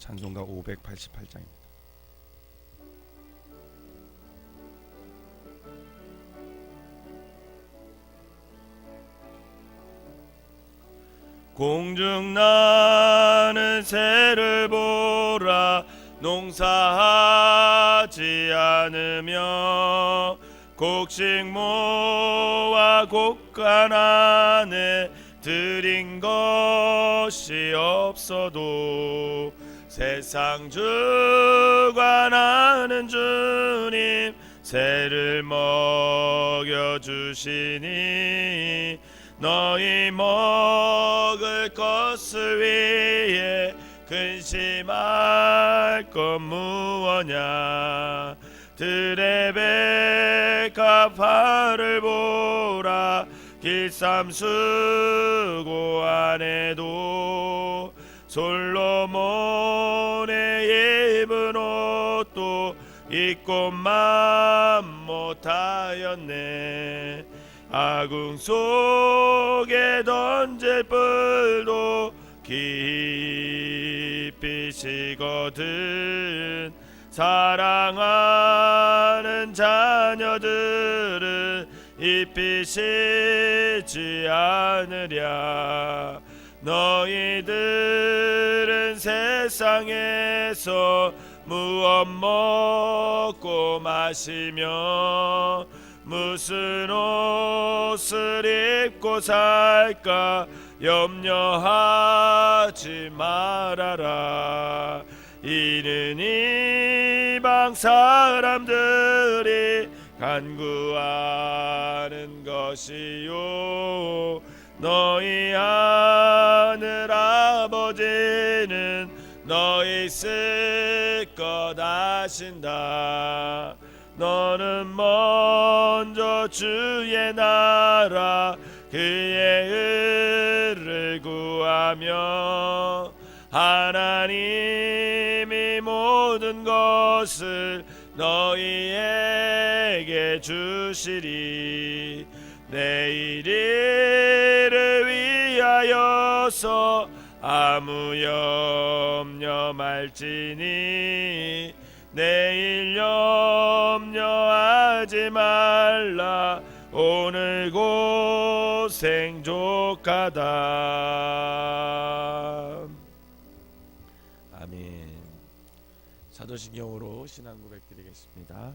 찬송가 588장입니다. 공중 나는 새를 보라 농사하지 않으며 곡식모와 곡간 안에 들인 것이 없어도 세상 주관하는 주님 새를 먹여 주시니 너희 먹을 것을 위해 근심할 것 무엇냐? 들의 백합화를 보라 길쌈수고 안에도 솔로몬의 입은 옷도 입고만 못하였네. 아궁 속에 던질 뿔도 깊이 시거든 사랑하는 자녀들은 잎이 시지 않으랴 너희들은 세상에서 무엇 먹고 마시며 무슨 옷을 입고 살까 염려하지 말아라. 이는 이방 사람들이 간구하는 것이요 너희 하늘 아버지는 너희 쓸 것 아신다. 너는 먼저 주의 나라 그의 의를 구하며 하나님이 모든 것을 너희에게 주시리 내일을 위하여서 아무 염려 말지니 내일 염려하지 말라. 오늘 고생 족하다. 아멘. 사도신경으로 신앙 고백 드리겠습니다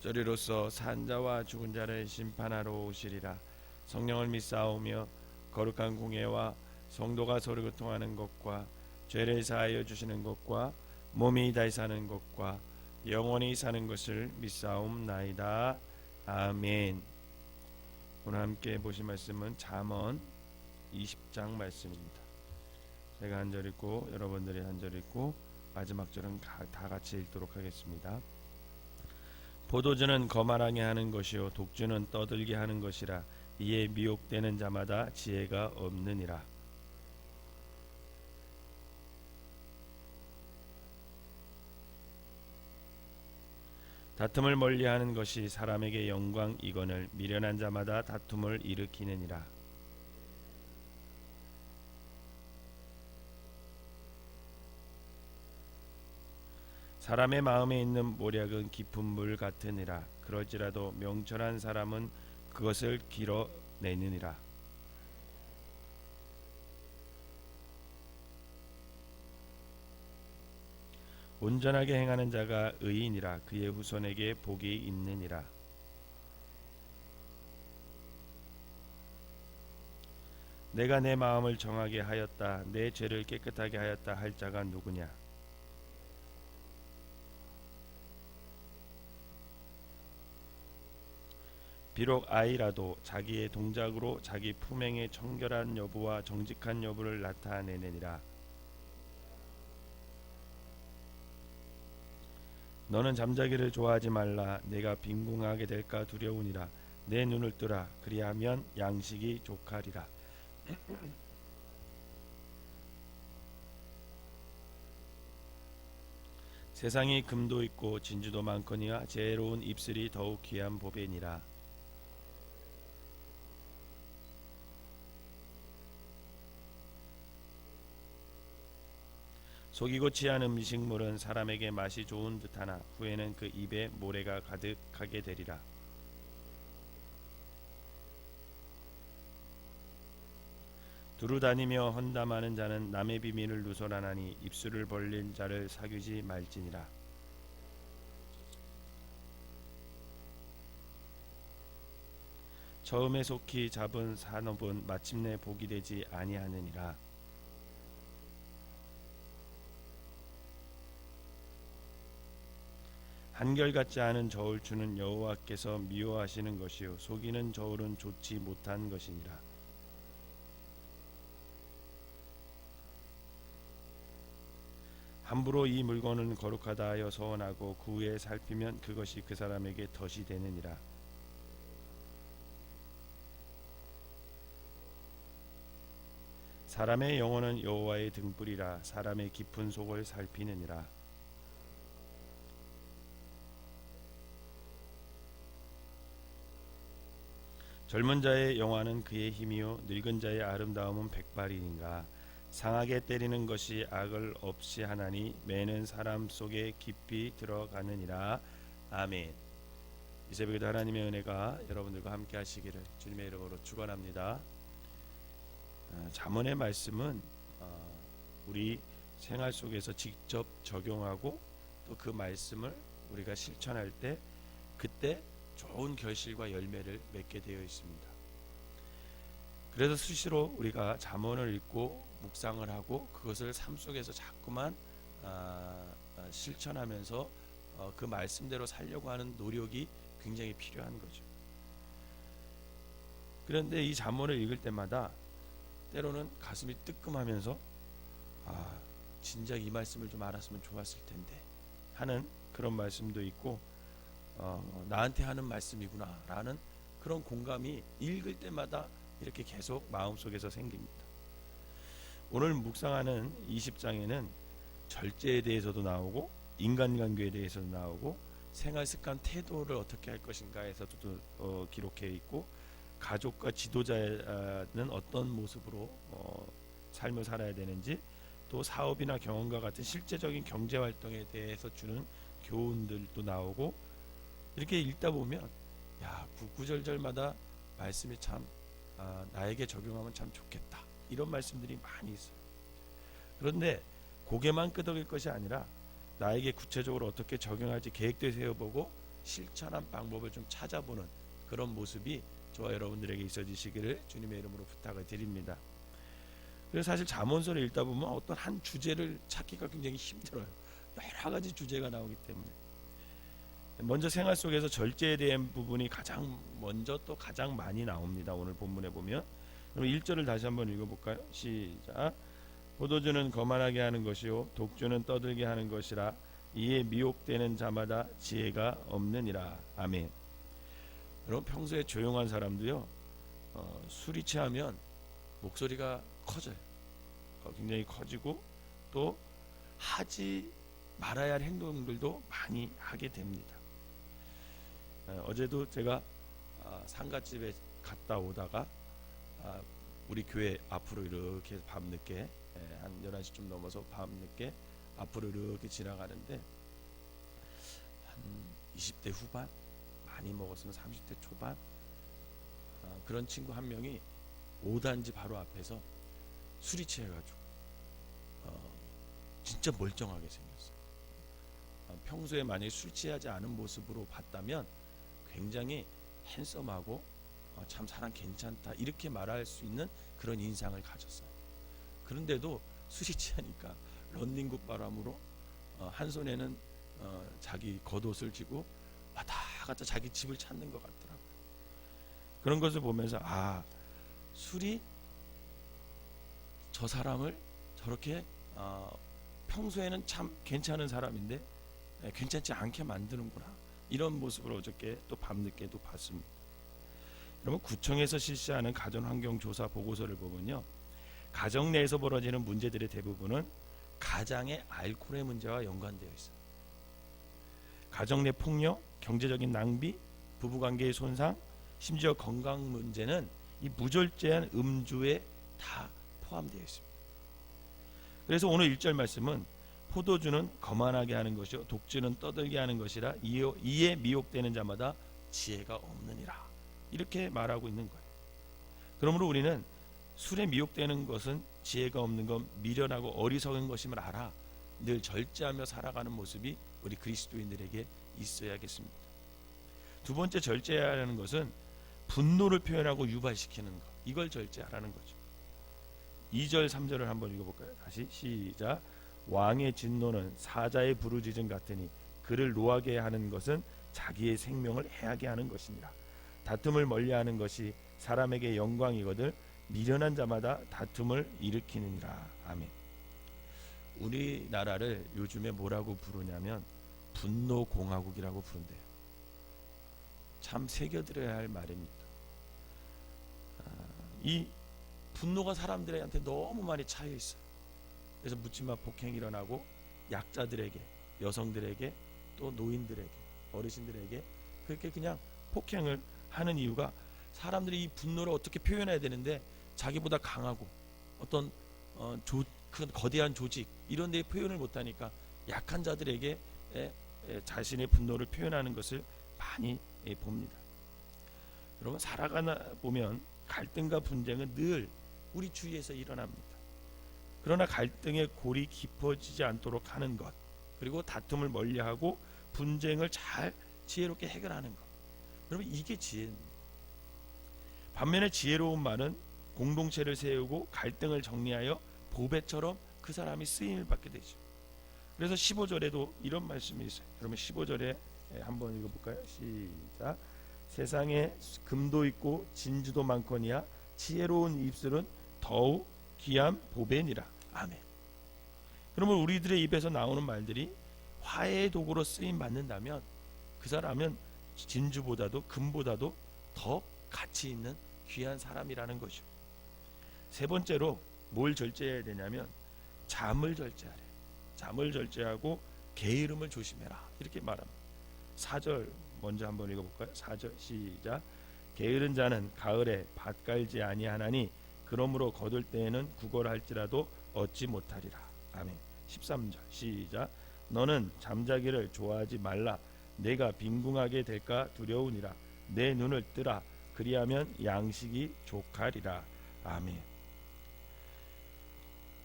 저리로서 산자와 죽은 자를 심판하러 오시리라 성령을 믿사오며 거룩한 공예와 성도가 서로 교통하는 것과 죄를 사하여 주시는 것과 몸이 다시 사는 것과 영원히 사는 것을 믿사옵나이다. 아멘. 오늘 함께 보신 말씀은 잠언 20장 말씀입니다. 제가 한 절 읽고 여러분들이 한 절 읽고 마지막 절은 다 같이 읽도록 하겠습니다. 포도주는 거만하게 하는 것이요 독주는 떠들게 하는 것이라 이에 미혹되는 자마다 지혜가 없느니라. 다툼을 멀리하는 것이 사람에게 영광이거늘 미련한 자마다 다툼을 일으키느니라. 사람의 마음에 있는 모략은 깊은 물 같으니라. 그럴지라도 명철한 사람은 그것을 길어내느니라. 온전하게 행하는 자가 의인이라 그의 후손에게 복이 있느니라. 내가 내 마음을 정하게 하였다. 내 죄를 깨끗하게 하였다 할 자가 누구냐? 비록 아이라도 자기의 동작으로 자기 품행의 청결한 여부와 정직한 여부를 나타내느니라. 너는 잠자기를 좋아하지 말라. 내가 빈궁하게 될까 두려우니라. 내 눈을 뜨라. 그리하면 양식이 족하리라. 세상이 금도 있고 진주도 많거니와 지혜로운 입술이 더욱 귀한 보배니라 속이고 취한 음식물은 사람에게 맛이 좋은 듯하나 후에는 그 입에 모래가 가득하게 되리라. 두루 다니며 헌담하는 자는 남의 비밀을 누설하나니 입술을 벌린 자를 사귀지 말지니라. 처음에 속히 잡은 산업은 마침내 복이 되지 아니하느니라. 한결같지 않은 저울 주는 여호와께서 미워하시는 것이요 속이는 저울은 좋지 못한 것이니라. 함부로 이 물건은 거룩하다 하여 서원하고 그 후에 살피면 그것이 그 사람에게 덫이 되느니라. 사람의 영혼은 여호와의 등불이라 사람의 깊은 속을 살피느니라. 젊은 자의 영화는 그의 힘이요 늙은 자의 아름다움은 백발이니라 상하게 때리는 것이 악을 없이 하나니 매는 사람 속에 깊이 들어가느니라. 아멘. 이 새벽에도 하나님의 은혜가 여러분들과 함께 하시기를 주님의 이름으로 축원합니다. 어, 잠언의 말씀은 어, 우리 생활 속에서 직접 적용하고 또 그 말씀을 우리가 실천할 때 그때 좋은 결실과 열매를 맺게 되어 있습니다. 그래서 수시로 우리가 잠언을 읽고 묵상을 하고 그것을 삶 속에서 자꾸만 아, 아, 실천하면서 어, 그 말씀대로 살려고 하는 노력이 굉장히 필요한 거죠. 그런데 이 잠언을 읽을 때마다 때로는 가슴이 뜨끔하면서 아 진작 이 말씀을 좀 알았으면 좋았을 텐데 하는 그런 말씀도 있고 어, 나한테 하는 말씀이구나라는 그런 공감이 읽을 때마다 이렇게 계속 마음속에서 생깁니다. 오늘 묵상하는 20장에는 절제에 대해서도 나오고 인간관계에 대해서도 나오고 생활 습관 태도를 어떻게 할 것인가에서도 어, 기록해 있고 가족과 지도자는 어떤 모습으로 어, 삶을 살아야 되는지 또 사업이나 경험과 같은 실제적인 경제 활동에 대해서 주는 교훈들도 나오고 이렇게 읽다 보면 야 구구절절마다 말씀이 참 아, 나에게 적용하면 참 좋겠다 이런 말씀들이 많이 있어요. 그런데 고개만 끄덕일 것이 아니라 나에게 구체적으로 어떻게 적용할지 계획도 세워보고 실천한 방법을 좀 찾아보는 그런 모습이 저와 여러분들에게 있어지시기를 주님의 이름으로 부탁을 드립니다. 그래서 사실 잠언서를 읽다 보면 어떤 한 주제를 찾기가 굉장히 힘들어요. 여러 가지 주제가 나오기 때문에. 먼저 생활 속에서 절제에 대한 부분이 가장 먼저 또 가장 많이 나옵니다. 오늘 본문에 보면. 그럼 1절을 다시 한번 읽어볼까요? 시작. 포도주는 거만하게 하는 것이요 독주는 떠들게 하는 것이라 이에 미혹되는 자마다 지혜가 없느니라. 아멘. 여러분 평소에 조용한 사람도요 어, 술이 취하면 목소리가 커져요. 어, 굉장히 커지고 또 하지 말아야 할 행동들도 많이 하게 됩니다. 어, 어제도 제가 아, 상가집에 갔다 오다가 아, 우리 교회 앞으로 이렇게 밤늦게 예, 한 11시쯤 넘어서 밤늦게 앞으로 이렇게 지나가는데 한 20대 후반 많이 먹었으면 30대 초반 아, 그런 친구 한 명이 5단지 바로 앞에서 술이 취해가지고 어, 진짜 멀쩡하게 생겼어요. 어, 평소에 만약에 술 취하지 않은 모습으로 봤다면 굉장히 핸섬하고 어, 참 사람 괜찮다 이렇게 말할 수 있는 그런 인상을 가졌어요. 그런데도 술이 취하니까 런닝굿 바람으로 어, 한 손에는 어, 자기 겉옷을 쥐고 왔다 갔다 자기 집을 찾는 것 같더라고요. 그런 것을 보면서 아 술이 저 사람을 저렇게 어, 평소에는 참 괜찮은 사람인데 예, 괜찮지 않게 만드는구나 이런 모습을 어저께 또 밤늦게도 봤습니다. 여러분 구청에서 실시하는 가정환경조사 보고서를 보면요 가정 내에서 벌어지는 문제들의 대부분은 가장의 알코올의 문제와 연관되어 있어요. 가정 내 폭력, 경제적인 낭비, 부부관계의 손상, 심지어 건강 문제는 이 무절제한 음주에 다 포함되어 있습니다. 그래서 오늘 1절 말씀은 포도주는 거만하게 하는 것이요 독주는 떠들게 하는 것이라 이에, 미혹되는 자마다 지혜가 없느니라 이렇게 말하고 있는 거예요. 그러므로 우리는 술에 미혹되는 것은 지혜가 없는 건 미련하고 어리석은 것임을 알아 늘 절제하며 살아가는 모습이 우리 그리스도인들에게 있어야겠습니다. 두 번째 절제하라는 것은 분노를 표현하고 유발시키는 것 이걸 절제하라는 거죠. 2절 3절을 한번 읽어볼까요? 다시 시작 왕의 진노는 사자의 부르짖음 같으니 그를 노하게 하는 것은 자기의 생명을 해하게 하는 것이니라 다툼을 멀리하는 것이 사람에게 영광이거든 미련한 자마다 다툼을 일으키느니라. 아멘. 우리나라를 요즘에 뭐라고 부르냐면 분노 공화국이라고 부른대요. 참 새겨들어야 할 말입니다. 아, 이 분노가 사람들한테 너무 많이 차여 있어요. 그래서 묻지마 폭행이 일어나고 약자들에게, 여성들에게, 또 노인들에게, 어르신들에게 그렇게 그냥 폭행을 하는 이유가 사람들이 이 분노를 어떻게 표현해야 되는데 자기보다 강하고 어떤 어, 조, 큰 거대한 조직 이런 데에 표현을 못하니까 약한 자들에게 에, 에, 자신의 분노를 표현하는 것을 많이 에, 봅니다. 여러분 살아가나 보면 갈등과 분쟁은 늘 우리 주위에서 일어납니다. 그러나 갈등의 골이 깊어지지 않도록 하는 것, 그리고 다툼을 멀리하고 분쟁을 잘 지혜롭게 해결하는 것. 여러분 이게 지혜입니다. 반면에 지혜로운 말은 공동체를 세우고 갈등을 정리하여 보배처럼 그 사람이 쓰임을 받게 되죠. 그래서 15절에도 이런 말씀이 있어요. 여러분 15절에 한번 읽어볼까요? 시작. 세상에 금도 있고 진주도 많거니와 지혜로운 입술은 더욱 귀한 보배니라. 아멘. 그러면 우리들의 입에서 나오는 말들이 화해의 도구로 쓰임 받는다면 그 사람은 진주보다도 금보다도 더 가치 있는 귀한 사람이라는 거죠. 세 번째로 뭘 절제해야 되냐면 잠을 절제하래. 잠을 절제하고 게으름을 조심해라. 이렇게 말합니다. 4절 먼저 한번 읽어 볼까요? 4절 시작. 게으른 자는 가을에 밭 갈지 아니하나니 그러므로 거둘 때에는 구걸할지라도 얻지 못하리라. 아멘. 13절 시작. 너는 잠자기를 좋아하지 말라. 내가 빈궁하게 될까 두려우니라. 내 눈을 뜨라. 그리하면 양식이 족하리라. 아멘.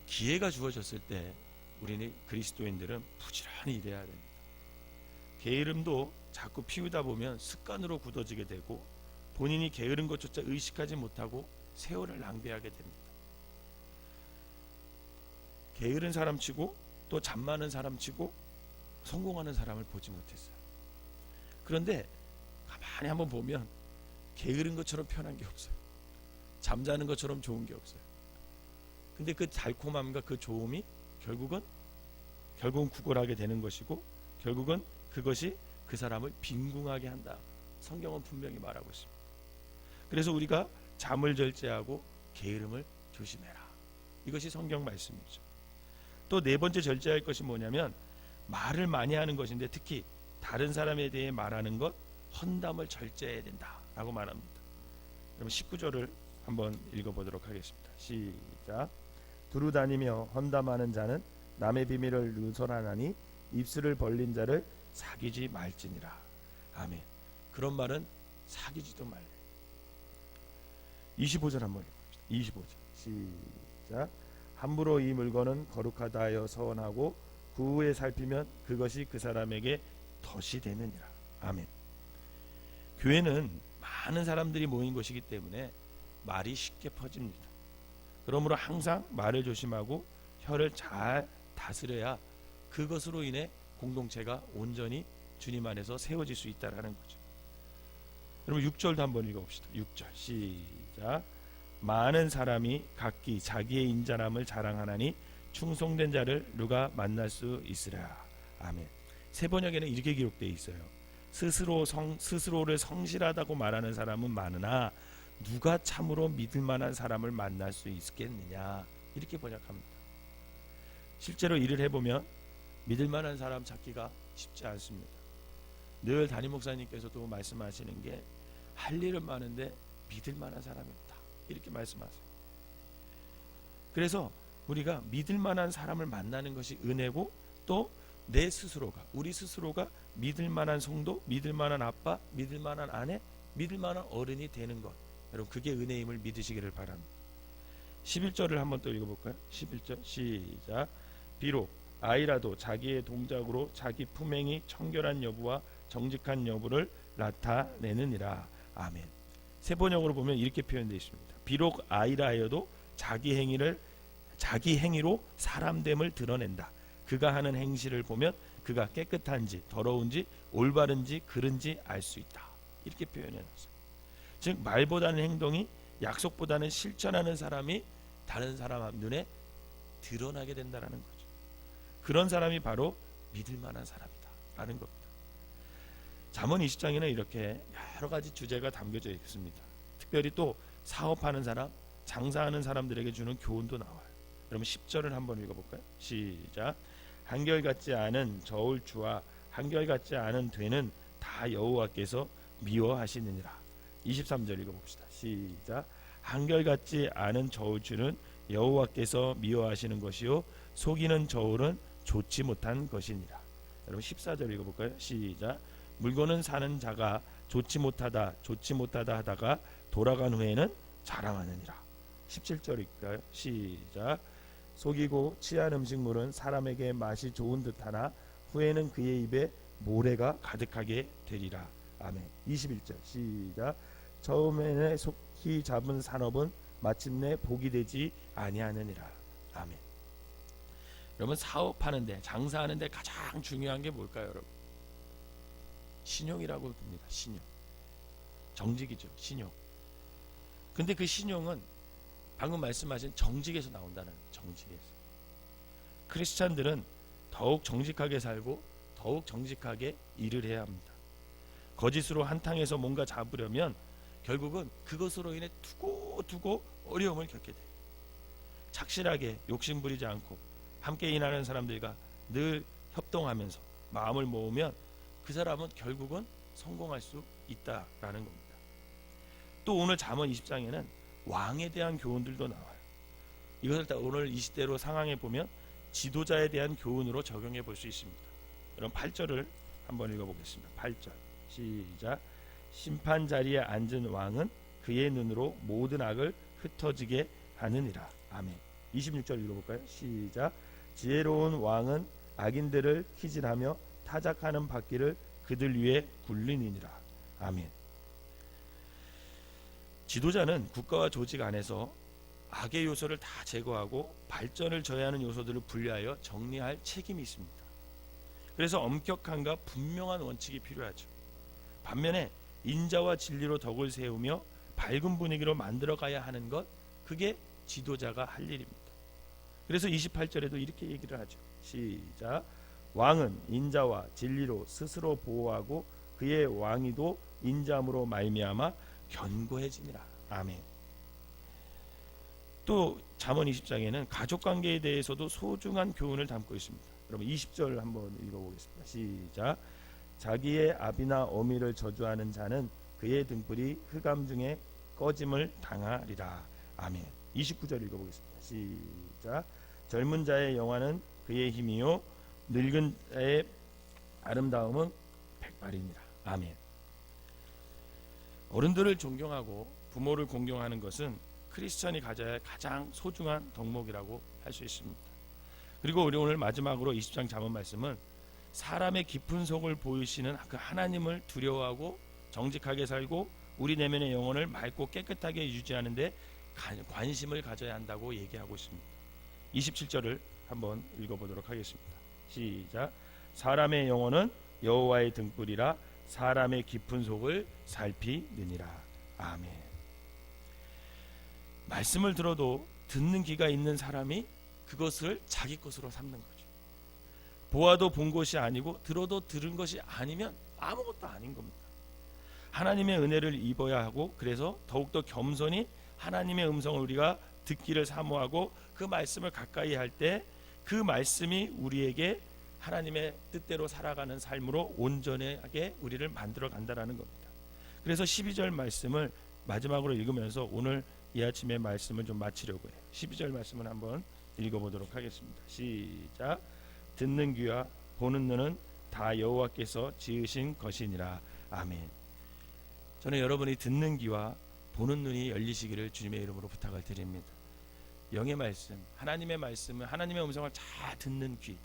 기회가 주어졌을 때 우리는 그리스도인들은 부지런히 일해야 됩니다. 게으름도 자꾸 피우다 보면 습관으로 굳어지게 되고 본인이 게으른 것조차 의식하지 못하고 세월을 낭비하게 됩니다. 게으른 사람 치고 또 잠 많은 사람 치고 성공하는 사람을 보지 못했어요. 그런데 가만히 한번 보면 게으른 것처럼 편한 게 없어요. 잠자는 것처럼 좋은 게 없어요. 근데 그 달콤함과 그 좋음이 결국은 결국은 구걸하게 되는 것이고 결국은 그것이 그 사람을 빈궁하게 한다. 성경은 분명히 말하고 있습니다. 그래서 우리가 잠을 절제하고 게으름을 조심해라. 이것이 성경 말씀이죠. 또 네 번째 절제할 것이 뭐냐면 말을 많이 하는 것인데 특히 다른 사람에 대해 말하는 것 헌담을 절제해야 된다라고 말합니다. 그럼 19절을 한번 읽어보도록 하겠습니다. 시작. 두루 다니며 헌담하는 자는 남의 비밀을 누설하나니 입술을 벌린 자를 사귀지 말지니라. 아멘. 그런 말은 사귀지도 말래. 25절 한번 읽어봅시다. 25절 시작. 함부로 이 물건은 거룩하다 하여 서원하고 그 후에 살피면 그것이 그 사람에게 덫이 되느니라. 아멘. 교회는 많은 사람들이 모인 곳이기 때문에 말이 쉽게 퍼집니다. 그러므로 항상 말을 조심하고 혀를 잘 다스려야 그것으로 인해 공동체가 온전히 주님 안에서 세워질 수 있다라는 거죠. 여러분 6절도 한번 읽어봅시다. 6절 시작. 많은 사람이 각기 자기의 인자함을 자랑하나니 충성된 자를 누가 만날 수 있으랴. 아멘. 세 번역에는 이렇게 기록되어 있어요. 스스로 성 스스로를 성실하다고 말하는 사람은 많으나 누가 참으로 믿을 만한 사람을 만날 수 있겠느냐 이렇게 번역합니다. 실제로 일을 해보면 믿을 만한 사람 찾기가 쉽지 않습니다. 늘 담임 목사님께서도 말씀하시는 게 할 일은 많은데 믿을 만한 사람이 없다 이렇게 말씀하세요. 그래서 우리가 믿을 만한 사람을 만나는 것이 은혜고 또 내 스스로가 우리 스스로가 믿을 만한 성도, 믿을 만한 아빠, 믿을 만한 아내, 믿을 만한 어른이 되는 것. 여러분 그게 은혜임을 믿으시기를 바랍니다. 11절을 한번 또 읽어 볼까요? 11절 시작. 비록 아이라도 자기의 동작으로 자기 품행이 청결한 여부와 정직한 여부를 나타내느니라. 아멘. 세 번역으로 보면 이렇게 표현되어 있습니다. 비록 아이라 하여도 자기 행위를 자기 행위로 사람됨을 드러낸다. 그가 하는 행실을 보면 그가 깨끗한지 더러운지 올바른지 그른지 알 수 있다. 이렇게 표현해 놨어요. 즉 말보다는 행동이 약속보다는 실천하는 사람이 다른 사람 눈에 드러나게 된다라는 거죠. 그런 사람이 바로 믿을 만한 사람이다라는 겁니다. 잠언 20장에는 이렇게 여러 가지 주제가 담겨져 있습니다. 특별히 또 사업하는 사람, 장사하는 사람들에게 주는 교훈도 나와요. 여러분 10절을 한번 읽어볼까요? 시작. 한결같지 않은 저울추와 한결같지 않은 되는 다 여호와께서 미워하시느니라. 23절 읽어봅시다. 시작. 한결같지 않은 저울추는 여호와께서 미워하시는 것이요 속이는 저울은 좋지 못한 것이니라. 여러분 14절 읽어볼까요? 시작. 물건은 사는 자가 좋지 못하다 좋지 못하다 하다가 돌아간 후에는 자랑하느니라. 17절일까요? 시작. 속이고 취한 음식물은 사람에게 맛이 좋은 듯하나 후에는 그의 입에 모래가 가득하게 되리라. 아멘. 21절 시작. 처음에는 속히 잡은 산업은 마침내 복이 되지 아니하느니라. 아멘. 여러분 사업하는데 장사하는데 가장 중요한 게 뭘까요, 여러분? 신용이라고 봅니다. 신용. 정직이죠. 신용. 근데 그 신용은 방금 말씀하신 정직에서 나온다는. 정직에서. 크리스찬들은 더욱 정직하게 살고 더욱 정직하게 일을 해야 합니다. 거짓으로 한탕에서 뭔가 잡으려면 결국은 그것으로 인해 두고 두고 어려움을 겪게 돼요. 착실하게 욕심 부리지 않고 함께 일하는 사람들과 늘 협동하면서 마음을 모으면 그 사람은 결국은 성공할 수 있다라는 겁니다. 또 오늘 잠언 20장에는 왕에 대한 교훈들도 나와요. 이것을 다 오늘 이 시대로 상황해 보면 지도자에 대한 교훈으로 적용해 볼 수 있습니다. 그럼 8절을 한번 읽어 보겠습니다. 8절. 시작. 심판 자리에 앉은 왕은 그의 눈으로 모든 악을 흩어지게 하느니라. 아멘. 26절 읽어 볼까요? 시작. 지혜로운 왕은 악인들을 키질하며 타작하는 바퀴를 그들 위에 굴리니라. 아멘. 지도자는 국가와 조직 안에서 악의 요소를 다 제거하고 발전을 저해하는 요소들을 분리하여 정리할 책임이 있습니다. 그래서 엄격함과 분명한 원칙이 필요하죠. 반면에 인자와 진리로 덕을 세우며 밝은 분위기로 만들어 가야 하는 것 그게 지도자가 할 일입니다. 그래서 28절에도 이렇게 얘기를 하죠. 시작. 왕은 인자와 진리로 스스로 보호하고 그의 왕위도 인자함으로 말미암아 견고해지니라. 아멘. 또 잠언 20장에는 가족 관계에 대해서도 소중한 교훈을 담고 있습니다. 여러분 20절 한번 읽어보겠습니다. 시작. 자기의 아비나 어미를 저주하는 자는 그의 등불이 흑암 중에 꺼짐을 당하리라. 아멘. 29절 읽어보겠습니다. 시작. 젊은 자의 영화는 그의 힘이요 늙은 자의 아름다움은 백발이니라. 아멘. 어른들을 존경하고 부모를 공경하는 것은 크리스천이 가져야 할 가장 소중한 덕목이라고 할 수 있습니다. 그리고 우리 오늘 마지막으로 20장 잠언 말씀은 사람의 깊은 속을 보이시는 그 하나님을 두려워하고 정직하게 살고 우리 내면의 영혼을 맑고 깨끗하게 유지하는 데 관심을 가져야 한다고 얘기하고 있습니다. 27절을 한번 읽어보도록 하겠습니다. 시작. 사람의 영혼은 여호와의 등불이라 사람의 깊은 속을 살피느니라. 아멘. 말씀을 들어도 듣는 귀가 있는 사람이 그것을 자기 것으로 삼는 거죠. 보아도 본 것이 아니고 들어도 들은 것이 아니면 아무것도 아닌 겁니다. 하나님의 은혜를 입어야 하고 그래서 더욱더 겸손히 하나님의 음성을 우리가 듣기를 사모하고 그 말씀을 가까이 할 때 그 말씀이 우리에게 하나님의 뜻대로 살아가는 삶으로 온전하게 우리를 만들어 간다라는 겁니다. 그래서 12절 말씀을 마지막으로 읽으면서 오늘 이 아침의 말씀을 좀 마치려고 해요. 12절 말씀을 한번 읽어보도록 하겠습니다. 시작. 듣는 귀와 보는 눈은 다 여호와께서 지으신 것이니라. 아멘. 저는 여러분이 듣는 귀와 보는 눈이 열리시기를 주님의 이름으로 부탁을 드립니다. 영의 말씀, 하나님의 말씀을 하나님의 음성을 잘 듣는 귀,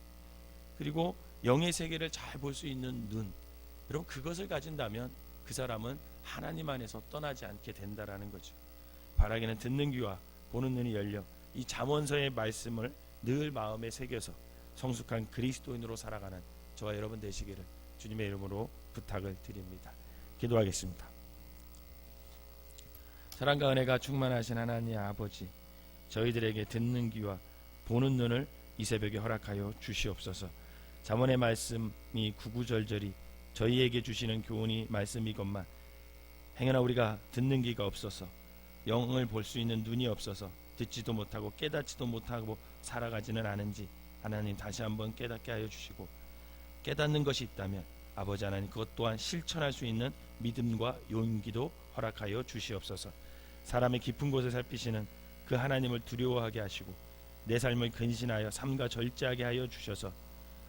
그리고 영의 세계를 잘 볼 수 있는 눈. 여러분 그것을 가진다면 그 사람은 하나님 안에서 떠나지 않게 된다라는 거죠. 바라기는 듣는 귀와 보는 눈이 열려 이 잠언서의 말씀을 늘 마음에 새겨서 성숙한 그리스도인으로 살아가는 저와 여러분 되시기를 주님의 이름으로 부탁을 드립니다. 기도하겠습니다. 사랑과 은혜가 충만하신 하나님 아버지, 저희들에게 듣는 귀와 보는 눈을 이 새벽에 허락하여 주시옵소서. 잠언의 말씀이 구구절절이 저희에게 주시는 교훈이 말씀이건만 행여나 우리가 듣는 귀가 없어서 영을 볼 수 있는 눈이 없어서 듣지도 못하고 깨닫지도 못하고 살아가지는 않은지 하나님 다시 한번 깨닫게 하여 주시고 깨닫는 것이 있다면 아버지 하나님 그것 또한 실천할 수 있는 믿음과 용기도 허락하여 주시옵소서. 사람의 깊은 곳을 살피시는 그 하나님을 두려워하게 하시고 내 삶을 근신하여 삶과 절제하게 하여 주셔서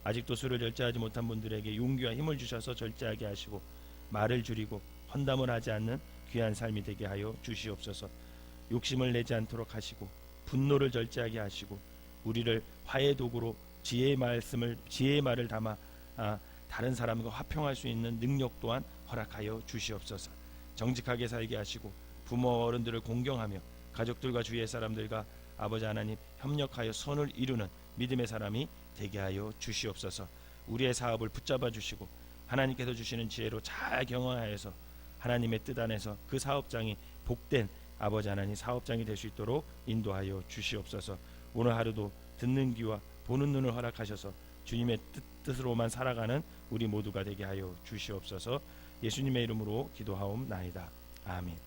아직도 술을 절제하지 못한 분들에게 용기와 힘을 주셔서 절제하게 하시고 말을 줄이고 헌담을 하지 않는 귀한 삶이 되게 하여 주시옵소서. 욕심을 내지 않도록 하시고 분노를 절제하게 하시고 우리를 화해 도구로 지혜의 말씀을 지혜의 말을 담아 아, 다른 사람과 화평할 수 있는 능력 또한 허락하여 주시옵소서. 정직하게 살게 하시고 부모 어른들을 공경하며 가족들과 주위의 사람들과 아버지 하나님 협력하여 선을 이루는 믿음의 사람이 되게 하여 주시옵소서. 우리의 사업을 붙잡아 주시고 하나님께서 주시는 지혜로 잘 경영하여서 하나님의 뜻 안에서 그 사업장이 복된 아버지 하나님 사업장이 될 수 있도록 인도하여 주시옵소서. 오늘 하루도 듣는 귀와 보는 눈을 허락하셔서 주님의 뜻, 뜻으로만 살아가는 우리 모두가 되게 하여 주시옵소서. 예수님의 이름으로 기도하옵나이다. 아멘.